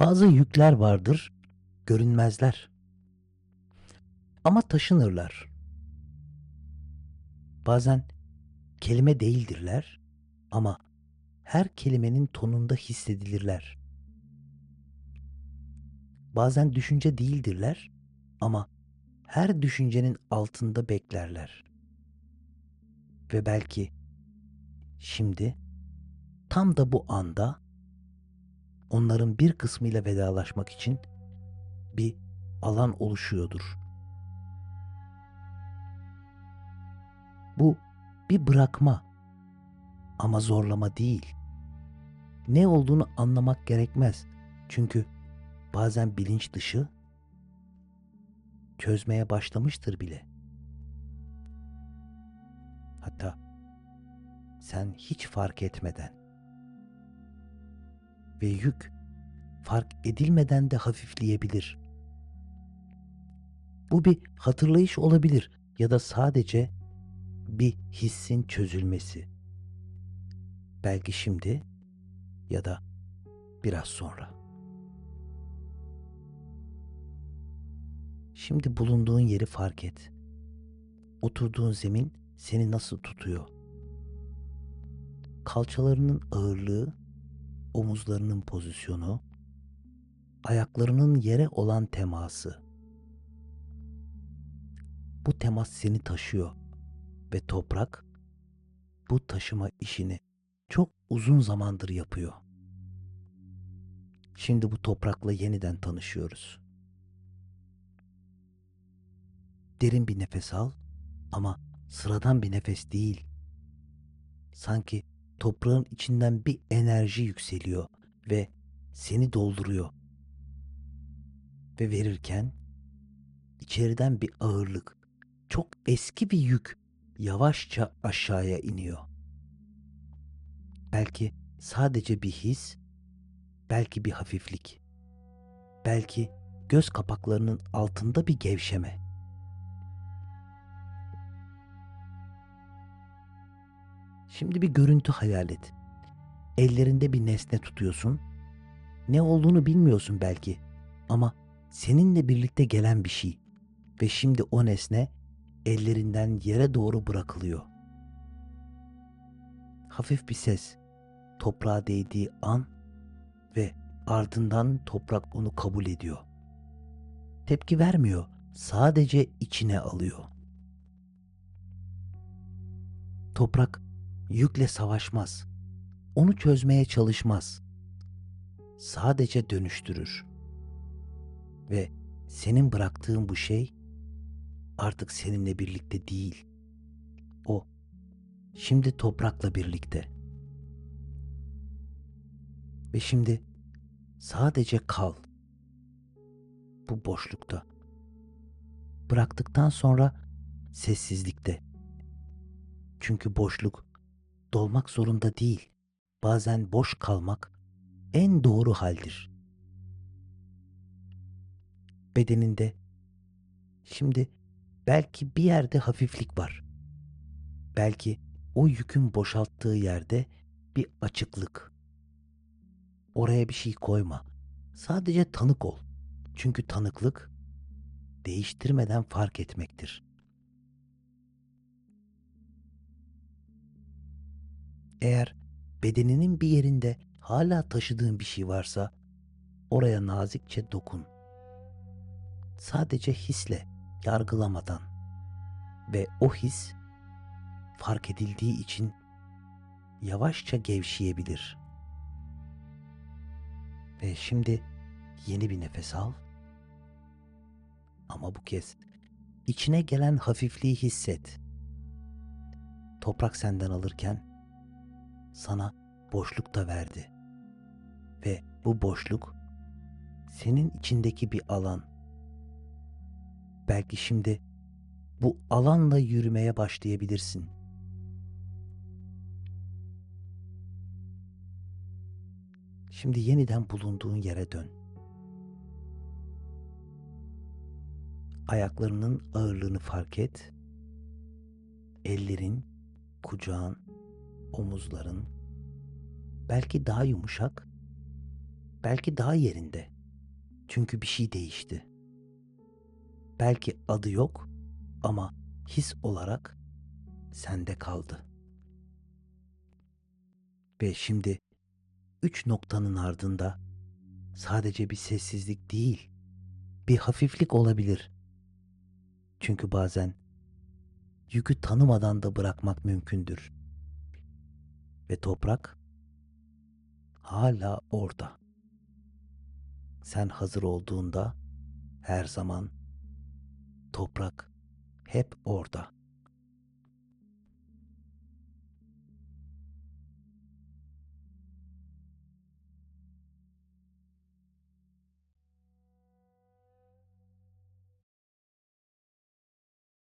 Bazı yükler vardır, görünmezler. Ama taşınırlar. Bazen kelime değildirler ama her kelimenin tonunda hissedilirler. Bazen düşünce değildirler ama her düşüncenin altında beklerler. Ve belki şimdi tam da bu anda onların bir kısmıyla vedalaşmak için bir alan oluşuyordur. Bu bir bırakma ama zorlama değil. Ne olduğunu anlamak gerekmez. Çünkü bazen bilinç dışı çözmeye başlamıştır bile. Hatta sen hiç fark etmeden ve yük fark edilmeden de hafifleyebilir. Bu bir hatırlayış olabilir ya da sadece bir hissin çözülmesi. Belki şimdi ya da biraz sonra. Şimdi bulunduğun yeri fark et. Oturduğun zemin seni nasıl tutuyor? Kalçalarının ağırlığı, omuzlarının pozisyonu, ayaklarının yere olan teması. Bu temas seni taşıyor ve toprak bu taşıma işini çok uzun zamandır yapıyor. Şimdi bu toprakla yeniden tanışıyoruz. Derin bir nefes al ama sıradan bir nefes değil. Sanki toprağın içinden bir enerji yükseliyor ve seni dolduruyor. Ve verirken içeriden bir ağırlık, çok eski bir yük yavaşça aşağıya iniyor. Belki sadece bir his, belki bir hafiflik, belki göz kapaklarının altında bir gevşeme. Şimdi bir görüntü hayal et. Ellerinde bir nesne tutuyorsun. Ne olduğunu bilmiyorsun belki ama seninle birlikte gelen bir şey ve şimdi o nesne ellerinden yere doğru bırakılıyor. Hafif bir ses toprağa değdiği an ve ardından toprak onu kabul ediyor. Tepki vermiyor, sadece içine alıyor. Toprak yükle savaşmaz. Onu çözmeye çalışmaz. Sadece dönüştürür. Ve senin bıraktığın bu şey artık seninle birlikte değil. O şimdi toprakla birlikte. Ve şimdi sadece kal. Bu boşlukta. Bıraktıktan sonra sessizlikte. Çünkü boşluk dolmak zorunda değil. Bazen boş kalmak en doğru haldir. Bedeninde şimdi belki bir yerde hafiflik var. Belki o yükün boşalttığı yerde bir açıklık. Oraya bir şey koyma. Sadece tanık ol. Çünkü tanıklık değiştirmeden fark etmektir. Eğer bedeninin bir yerinde hala taşıdığın bir şey varsa oraya nazikçe dokun. Sadece hisle, yargılamadan ve o his fark edildiği için yavaşça gevşeyebilir. Ve şimdi yeni bir nefes al. Ama bu kez içine gelen hafifliği hisset. Toprak senden alırken sana boşluk da verdi. Ve bu boşluk senin içindeki bir alan. Belki şimdi bu alanla yürümeye başlayabilirsin. Şimdi yeniden bulunduğun yere dön. Ayaklarının ağırlığını fark et. Ellerin, kucağın, omuzların belki daha yumuşak, Belki daha yerinde. Çünkü bir şey değişti. Belki adı yok ama his olarak sende kaldı. Ve şimdi üç noktanın ardında sadece bir sessizlik değil, bir hafiflik olabilir. Çünkü bazen yükü tanımadan da bırakmak mümkündür. Ve toprak hala orada. Sen hazır olduğunda her zaman toprak hep orada.